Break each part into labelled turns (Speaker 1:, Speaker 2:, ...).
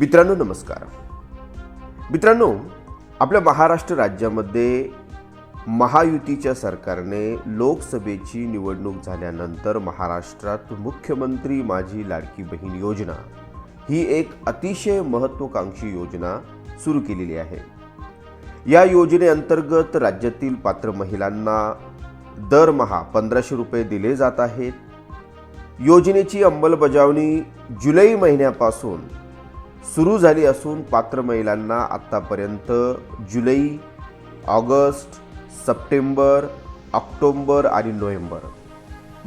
Speaker 1: मित्रांनो नमस्कार. मित्रांनो आपल्या महाराष्ट्र राज्यामध्ये महायुतीच्या सरकारने लोकसभेची निवडणूक झाल्यानंतर महाराष्ट्रात मुख्यमंत्री माझी लाडकी बहीण योजना ही एक अतिशय महत्त्वाकांक्षी योजना सुरू केलेली आहे. या योजनेअंतर्गत राज्यातील पात्र महिलांना दरमहा पंधराशे रुपये दिले जात आहेत. योजनेची अंमलबजावणी जुलै महिन्यापासून सुरू झाली असून पात्र महिलांना आत्तापर्यंत जुलै ऑगस्ट सप्टेंबर ऑक्टोंबर आणि नोव्हेंबर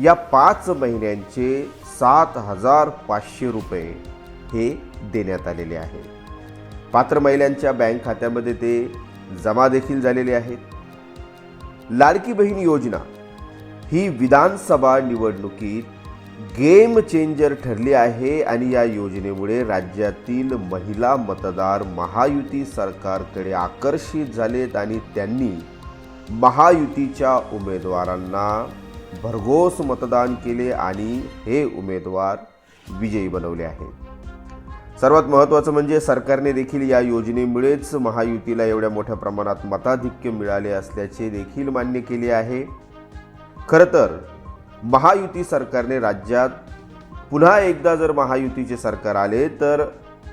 Speaker 1: या पाच महिन्यांचे सात हजार पाचशे रुपये हे देण्यात आलेले आहे. पात्र महिलांच्या बँक खात्यामध्ये ते जमा देखील झालेले आहेत. लाडकी बहीण योजना ही विधानसभा निवडणुकीत गेम चेंजर ठरली आहे आणि या योजनेमुळे राज्यातील महिला मतदार महायुती सरकारकडे आकर्षित झालेत आणि त्यांनी महायुतीच्या उमेदवारांना भरघोस मतदान केले आणि हे उमेदवार विजयी बनवले आहेत. सर्वात महत्त्वाचं म्हणजे सरकारने देखील या योजनेमुळेच महायुतीला एवढ्या मोठ्या प्रमाणात मताधिक्य मिळाले असल्याचे देखील मान्य केले आहे. खरं तर महायुती सरकारने राज्यात पुन्हा एकदा जर महायुतीचे सरकार आले तर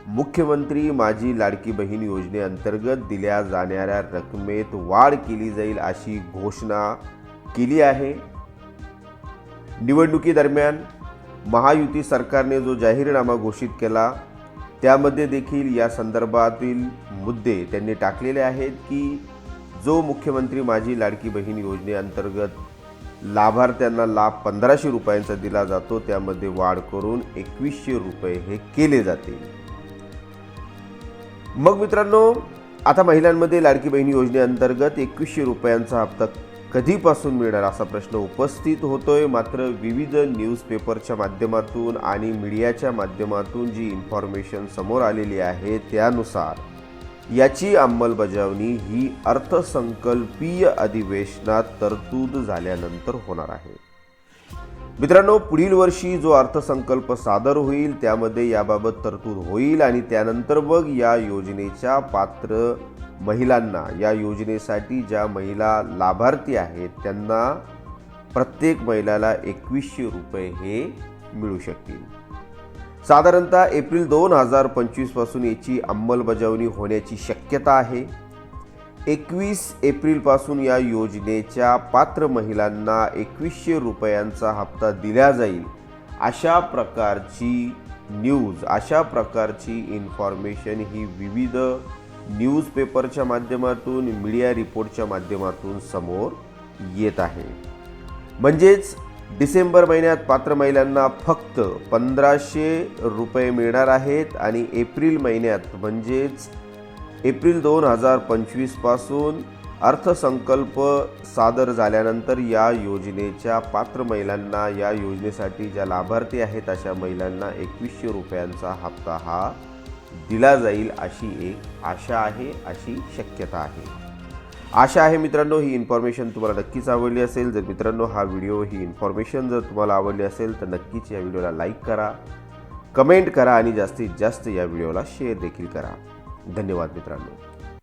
Speaker 1: मुख्यमंत्री माझी लाडकी बहीण योजनेअंतर्गत दिल्या जाणाऱ्या रकमेत वाढ केली जाईल अशी घोषणा केली आहे. निवडणुकीदरम्यान महायुती सरकारने जो जाहीरनामा घोषित केला त्यामध्ये देखील या संदर्भातील मुद्दे त्यांनी टाकलेले आहेत की जो मुख्यमंत्री माझी लाडकी बहीण योजनेअंतर्गत लाभार्थ्यांना लाभ पंधराशे रुपयांचा दिला जातो. त्यामध्ये वाढ करून एकवीसशे रुपये हे केले जाते. मग मित्रांनो आता महिलांमध्ये लाडकी बहिणी योजनेअंतर्गत एकवीसशे रुपयांचा हप्ता कधीपासून मिळणार असा प्रश्न उपस्थित होतोय. मात्र विविध न्यूजपेपरच्या माध्यमातून आणि मीडियाच्या माध्यमातून जी इन्फॉर्मेशन समोर आलेली आहे त्यानुसार याची अंमलबजावणी ही अर्थसंकल्पीय अधिवेशनात तरतूद झाल्यानंतर होणार आहे. मित्रांनो पुढील वर्षी जो अर्थसंकल्प सादर होईल त्यामध्ये याबाबत तरतूद होईल आणि त्यानंतर मग या योजनेच्या पात्र महिलांना या योजनेसाठी ज्या महिला लाभार्थी आहेत त्यांना प्रत्येक महिलाला एकवीसशे रुपये हे मिळू शकतील. साधारणतः एप्रिल दोन हजार पंचवीसपासून याची अंमलबजावणी होण्याची शक्यता आहे. एकवीस एप्रिलपासून या योजनेच्या पात्र महिलांना एकवीसशे रुपयांचा हप्ता दिला जाईल. अशा प्रकारची न्यूज अशा प्रकारची इन्फॉर्मेशन ही विविध न्यूजपेपरच्या माध्यमातून मीडिया रिपोर्टच्या माध्यमातून समोर येत आहे. म्हणजेच डिसेंबर महिन्यात पात्र महिलांना फक्त पंधराशे रुपये मिळणार आहेत आणि एप्रिल महिन्यात म्हणजेच एप्रिल दोन हजार पंचवीसपासून अर्थसंकल्प सादर झाल्यानंतर या योजनेच्या पात्र महिलांना या योजनेसाठी ज्या लाभार्थी आहेत अशा महिलांना एकवीसशे रुपयांचा हप्ता हा दिला जाईल अशी एक आशा आहे अशी शक्यता आहे. आशा आहे मित्रांनो ही इन्फॉर्मेशन तुम्हाला नक्कीच आवडली असेल. जर मित्रांनो हा व्हिडिओ ही इन्फॉर्मेशन जर तुम्हाला आवडली असेल तर नक्कीच या व्हिडिओला लाईक करा कमेंट करा आणि जास्तीत जास्त या व्हिडिओला शेअर देखील करा. धन्यवाद मित्रांनो.